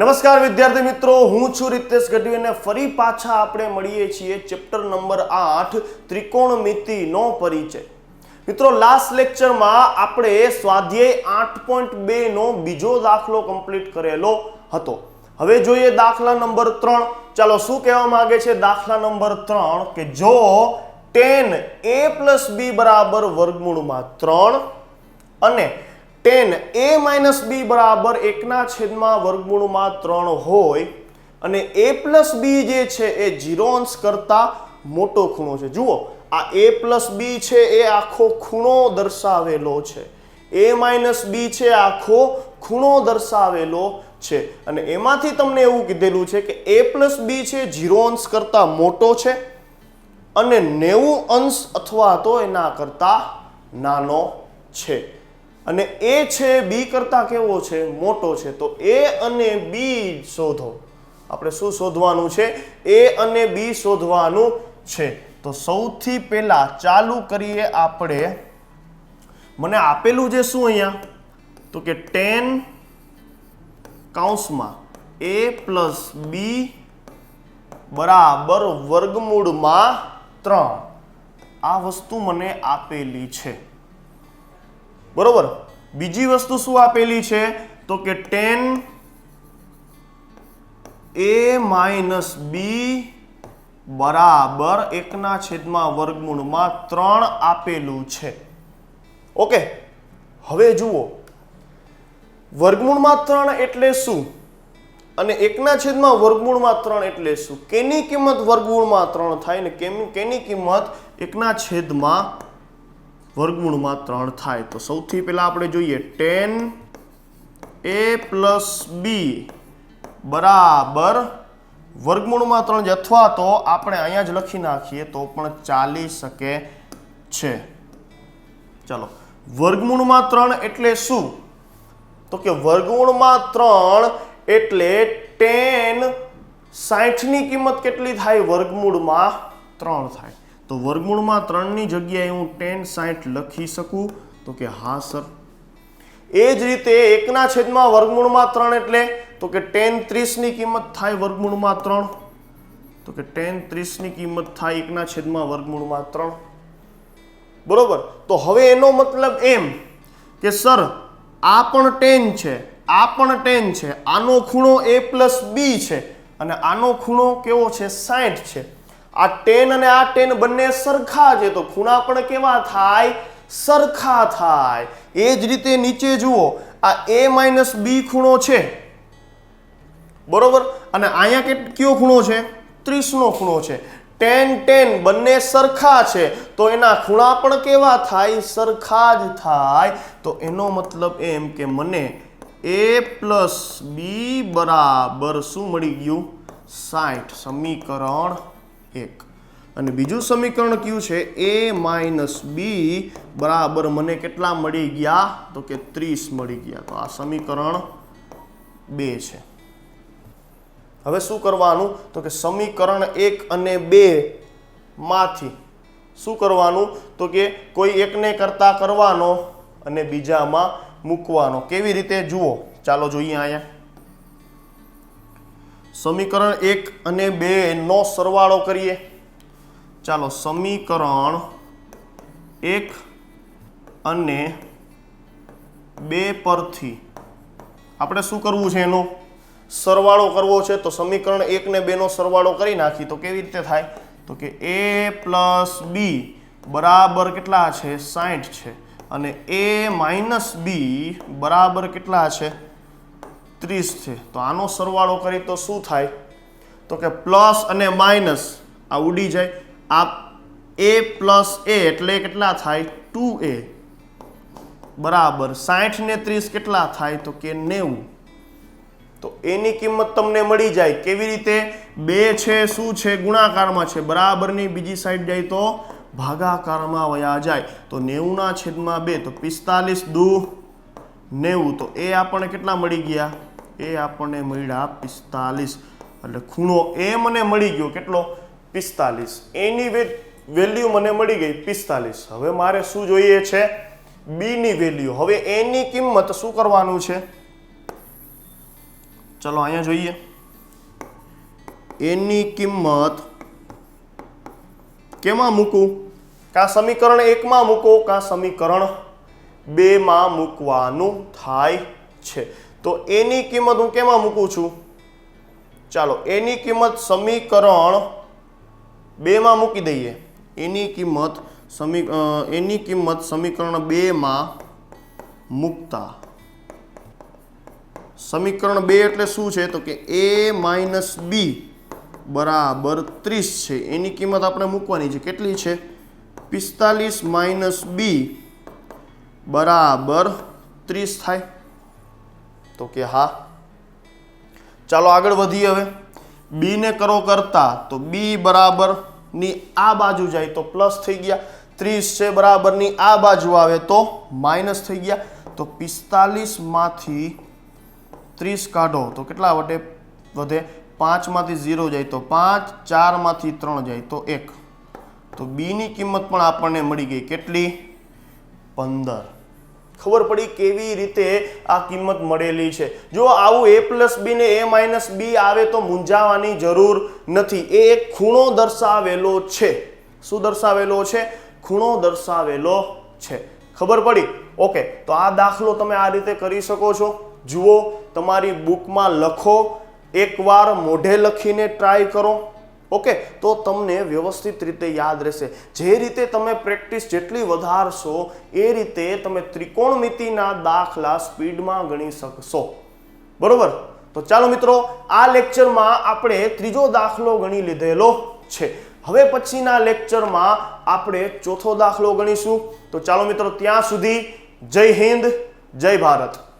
નમસ્કાર વિદ્યાર્થી મિત્રો, હું છું રીતેશ ગઢવી અને ફરી પાછા આપણે મળીએ છીએ ચેપ્ટર નંબર આઠ, ત્રિકોણમિતિનો પરિચય. મિત્રો લાસ્ટ લેક્ચરમાં આપણે સ્વાધ્યાય આઠ પોઈન્ટ બે નો બીજો દાખલો કમ્પ્લીટ કરેલો હતો. હવે જોઈએ દાખલા નંબર ત્રણ. ચાલો, શું કહેવા માંગે છે દાખલા નંબર ત્રણ? કે જો ટેન એ પ્લસ બી બરાબર વર્ગમૂળમાં ત્રણ અને ટેન એ માઇનસ બી બરાબર એકના છેદમાં વર્ગમૂળમાં ત્રણ હોય અને એ પ્લસ બી જે છે એ ઝીરો અંશ કરતા મોટો ખૂણો છે. જુઓ, આ એ પ્લસ બી છે એ આખો ખૂણો દર્શાવેલો છે. એ માઇનસ બી છે આખો ખૂણો દર્શાવેલો છે. અને એમાંથી તમને એવું કીધેલું છે કે એ પ્લસ બી છે ઝીરો અંશ કરતા મોટો છે અને નેવું અંશ અથવા તો એના કરતા નાનો છે. અને એ છે બી કરતા કેવો છે? મોટો છે. તો એ અને બી શોધો. આપણે શું શોધવાનું છે? એ અને બી શોધવાનું છે. તો સૌથી પહેલા ચાલુ કરીએ આપણે. મને આપેલું છે શું અહીંયા? તો કે ટેન કાઉન્સમાં એ પ્લસ બી બરાબર વર્ગમૂળમાં ત્રણ. આ વસ્તુ મને આપેલી છે. બરોબર? બીજી વસ્તુ શું આપેલી છે? તો કે ટેન એ માઇનસ બી બરાબર એકના છેદમાં વર્ગમૂળમાં ત્રણ આપેલું છે. ઓકે? હવે જુઓ. વર્ગમૂળમાં ત્રણ એટલે શું? અને એકના છેદમાં વર્ગમૂળમાં ત્રણ એટલે શું? કેની કિંમત વર્ગમૂળમાં ત્રણ થાય ને કેમ કેની કિંમત એકના છેદમાં વર્ગમૂળમાં ત્રણ થાય. તો સૌથી પહેલાં આપણે જોઈએ ટેન એ પ્લસ બી બરાબર. વર્ગમૂળમાં ત્રણ અથવા તો આપણે અહીંયા જ લખી નાખીએ તો પણ ચાલી શકે છે. ચાલો. વર્ગમૂળમાં ત્રણ એટલે શું? તો કે વર્ગમૂળમાં ત્રણ એટલે ટેન સાઠની કિંમત કેટલી થાય? વર્ગમૂળમાં ત્રણ થાય. તો વર્ગમૂળમાં ત્રણની જગ્યાએ હું ટેન સાઠ લખી શકું. તો કે હા, સર. એ જ રીતે એકના છેદમાં વર્ગમૂળમાં ત્રણ એટલે તો કે ટેન ત્રીસની કિંમત થાય વર્ગમૂળમાં ત્રણ. તો કે ટેન ત્રીસની કિંમત થાય એકના છેદમાં વર્ગમૂળમાં ત્રણ. બરોબર? તો હવે એનો મતલબ એમ કે, સર, આ પણ ટેન છે, આ પણ ટેન છે, આનો ખૂણો એ પ્લસ બી છે અને આનો ખૂણો કેવો છે? સાઠ છે. આ ટેન અને આ ટેન બંને સરખા છે તો ખૂણા પણ કેવા થાય? સરખા થાય. એ જ રીતે નીચે જુઓ, આ એ માઇનસ બી ખૂણો છે. બરોબર? અને અહીંયા કે કયો ખૂણો છે? ત્રીસનો ખૂણો છે. ટેન ટેન બંને સરખા છે. તો એના ખૂણા પણ કેવા થાય? સરખા જ થાય. તો એનો મતલબ એમ કે મને એ પ્લસ બી બરાબર શું મળી ગયું? સાઠ સમીકરણ એક. અને બીજું સમીકરણ કયું છે? એ માઇનસ બી બરાબર મને કેટલા મળી ગયા? તો કે ત્રીસ મળી ગયા. તો આ સમીકરણ બે છે. હવે શું કરવાનું? તો કે સમીકરણ એક અને બે માંથી શું કરવાનું? તો કે કોઈ એકને કરતા કરવાનો અને બીજામાં મૂકવાનો. કેવી રીતે? જુઓ. ચાલો જોઈએ અહીંયા. સમીકરણ એક અને બે નો સરવાળો કરીએ. ચાલો, સમીકરણ એક અને બે પરથી આપણે શું કરવું છે એનો? સરવાળો કરવો છે તો સમીકરણ એક ને બે નો સરવાળો કરી નાખી. તો કેવી રીતે થાય? તો કે એ પ્લસ બી બરાબર કેટલા છે? સાઠ છે. અને એ માઇનસ બી બરાબર કેટલા છે? ત્રીસ છે. તો આનો સરવાળો કરી તો શું થાય? તો કે પ્લસ અને માઇનસ, આ ઉડી જાય. આ એ પ્લસ એ એટલે કેટલા થાય? ટુ એ. બરાબર. સાઠ ને ત્રીસ કેટલા થાય? તો કે નેવું. તો એની કિંમત તમને મળી જાય. કેવી રીતે? બે છે, શું છે? ગુણાકારમાં છે. બરાબરની બીજી સાઈડ જાય તો ભાગાકારમાં વયા જાય. તો નેવુંના છેદમાં બે, તો પિસ્તાલીસ દુ નેવું. તો એ આપણને કેટલા મળી ગયા? એ આપણને મળ્યા પિસ્તાલીસ. એટલે ખૂણો એ મને મળી ગયો. કેટલો? પિસ્તાલીસ. એની વેલ્યુ મને મળી ગઈ પિસ્તાલીસ. હવે મારે શું જોઈએ છે? બીની વેલ્યુ હવે એની કિંમત શું કરવાનું છે? ચલો, અહીંયા જોઈએ. એની કિંમત કેમાં મૂકું? કા સમીકરણ એકમાં મૂકો? કા સમીકરણ બેમાં મૂકવાનું થાય છે. તો એની કિંમત હું કેમાં મૂકું છું? ચાલો, એની કિંમત સમીકરણ બેમાં મૂકી દઈએ. એની કિંમત સમી એની કિંમત સમીકરણ બેમાં મૂકતા. સમીકરણ બે એટલે શું છે? તો કે એ માઇનસ બી બરાબર ત્રીસ છે. એની કિંમત આપણે મૂકવાની છે. કેટલી છે? પિસ્તાલીસ માઇનસ બી બરાબર ત્રીસ થાય. તો કે હા. ચાલો આગળ વધીએ હવે. બીને કરો કરતા તો બી બરાબરની આ બાજુ જાય તો પ્લસ થઈ ગયા. ત્રીસ છે બરાબરની આ બાજુ આવે તો માઇનસ થઈ ગયા. તો પિસ્તાલીસમાંથી ત્રીસ કાઢો તો કેટલા વટે વધે? પાંચમાંથી ઝીરો જાય તો પાંચ ચારમાંથી ત્રણ જાય તો એક. તો બીની કિંમત પણ આપણને મળી ગઈ કેટલી? પંદર. ખબર પડી કેવી રીતે આ કિંમત મળેલી છે. જો આવું એ પ્લસ બી ને એ માઇનસ બી આવે તો મૂંઝાવાની જરૂર નથી. એ એક ખૂણો દર્શાવેલો છે. શું દર્શાવેલો છે? ખૂણો દર્શાવેલો છે. ખબર પડી? ઓકે, તો આ દાખલો તમે આ રીતે કરી શકો છો. જુઓ, તમારી બુકમાં લખો. એકવાર મોઢે લખીને ટ્રાય કરો. ઓકે, તો તમને વ્યવસ્થિત રીતે યાદ રહેશે. જે રીતે તમે પ્રેક્ટિસ જેટલી વધારશો, એ રીતે તમે ત્રિકોણમિતિના દાખલા સ્પીડમાં ગણી શકશો. બરોબર? તો ચાલો મિત્રો, આ લેક્ચરમાં આપણે ત્રીજો દાખલો ગણી લીધેલો છે. હવે પછીના લેક્ચરમાં આપણે ચોથો દાખલો ગણીશું. તો ચાલો મિત્રો, ત્યાં સુધી જય હિન્દ, જય ભારત.